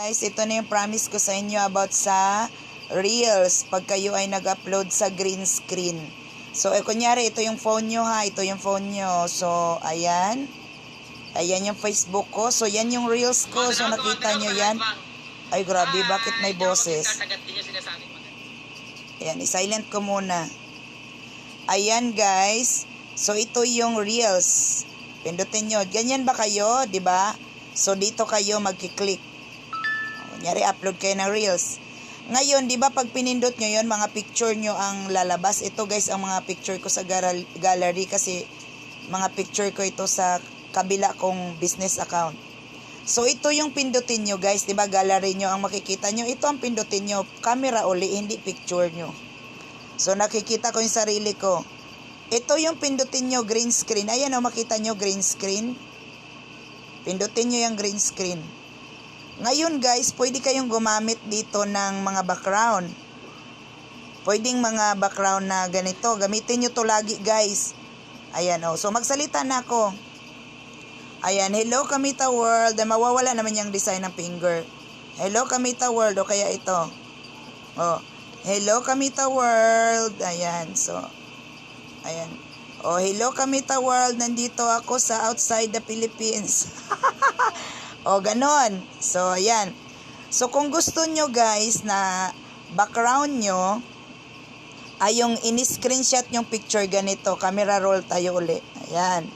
Guys, ito na yung promise ko sa inyo about sa Reels pag kayo ay nag-upload sa green screen. So, eh, kunyari, ito yung phone nyo ha, ito yung phone nyo. So, ayan. Ayan yung Facebook ko. So, yan yung Reels ko. So, nakita nyo yan. Ay, grabe, bakit may boses? Ayan, i-silent ko muna. Ayan, guys. So, ito yung Reels. Pindutin nyo. Ganyan ba kayo, ba? So, dito kayo magkiklik. Kunyari, upload kayo ng Reels. Ngayon, di ba pag pinindot nyo yon mga picture nyo ang lalabas. Ito guys, ang mga picture ko sa gallery kasi mga picture ko ito sa kabila kong business account. So, ito yung pindutin nyo guys, di ba gallery nyo ang makikita nyo. Ito ang pindutin nyo, camera uli, hindi picture nyo. So, nakikita ko yung sarili ko. Ito yung pindutin nyo, green screen. Ayan o, makita nyo, green screen. Pindutin nyo yung green screen. Ngayon guys, pwede kayong gumamit dito ng mga background. Pwedeng mga background na ganito. Gamitin nyo to lagi guys. Ayan oh. So magsalita na ako. Ayan, hello Kamita World. Eh, mawawala naman yung design ng finger. Hello Kamita World. O kaya ito. Oh. Hello Kamita World. Ayan. So, ayan. Oh, hello Kamita World. Nandito ako sa outside the Philippines. O, ganon. So, ayan. So, kung gusto nyo guys na background nyo ay yung in-screenshot yung picture ganito, camera roll tayo uli. Ayan.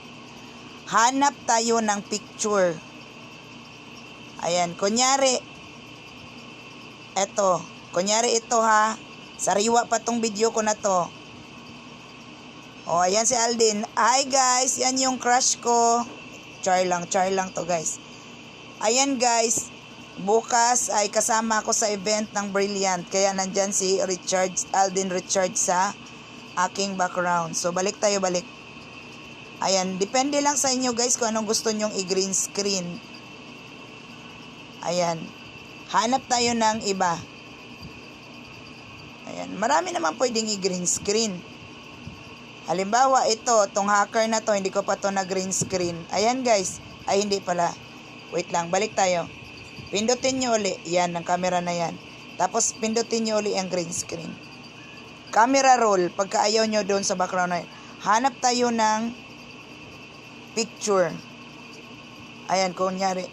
Hanap tayo ng picture. Ayan. Kunyari, eto. Kunyari ito ha. Sariwa pa tong video ko na to. O, ayan si Aldin. Hi guys, yan yung crush ko. Char lang, char lang to guys. Ayan guys, bukas ay kasama ako sa event ng Brilliant. Kaya nandyan si Richard, Alden Richard sa aking background. So balik tayo, balik. Ayan, depende lang sa inyo guys kung anong gusto nyong i-green screen. Ayan. Hanap tayo ng iba. Ayan, marami naman pwedeng i-green screen. Halimbawa, ito, tong hacker na to, hindi ko pa to na green screen. Ayan guys, ay hindi pala. Wait lang, balik tayo. Pindutin nyo uli. Yan, ang camera na yan. Tapos, pindutin nyo uli ang green screen. Camera roll. Pagka ayaw nyo doon sa background na yan. Hanap tayo ng picture. Ayan, kunyari.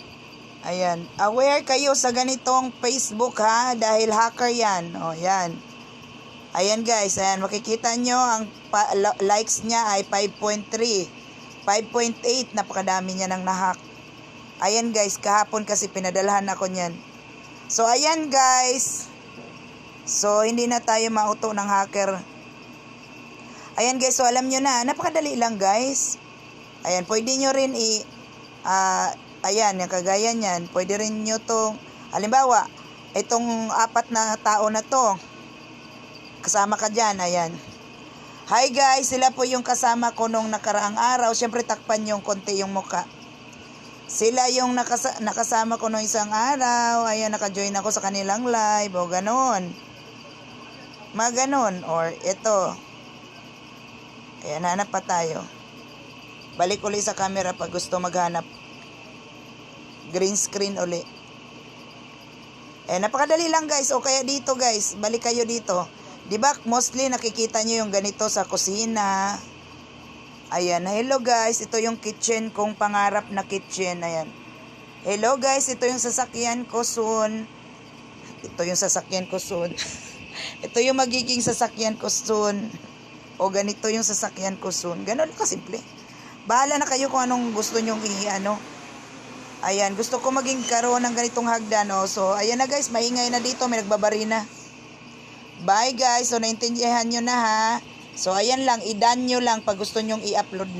Ayan. Aware kayo sa ganitong Facebook ha. Dahil hacker yan. O, yan. Ayan guys. Ayan, makikita nyo ang likes niya ay 5.3. 5.8. Napakadami niya nang nahack. Ayan guys, kahapon kasi pinadalhan ako niyan. So ayan guys. So hindi na tayo mauto ng hacker. Ayan guys, so alam nyo na, napakadali lang guys. Ayan, pwede nyo rin i... ah, ayan, yung kagaya niyan, pwede rin nyo to halimbawa, itong apat na tao na to, kasama ka dyan, ayan. Hi guys, sila po yung kasama ko nung nakaraang araw. Siyempre takpan yung konti yung muka. Sila yung nakasa- nakasama ko nung isang araw. Ayan, naka-join ako sa kanilang live. O, ganon. Mga ganon. Or, ito. Ayan, hanap pa tayo. Balik uli sa camera pag gusto maghanap. Green screen uli. Eh, napakadali lang guys. O kaya dito guys, balik kayo dito. 'Di ba mostly nakikita nyo yung ganito sa kusina. Ayan, hello guys, ito yung kitchen kong pangarap na kitchen. Ayan. Hello guys, ito yung sasakyan ko soon. Ito yung sasakyan ko soon. ito yung magiging sasakyan ko soon. O ganito yung sasakyan ko soon. Ganun ka simple. Bahala na kayo kung anong gusto nyong i-ano. Ayan, gusto ko maging karoon ng ganitong hagdan. No? So, ayan na guys, maingay na dito. May nagbabari na. Bye guys. So, naintindihan nyo na ha. So, ayan lang. I-done nyo lang pag gusto nyong i-upload na.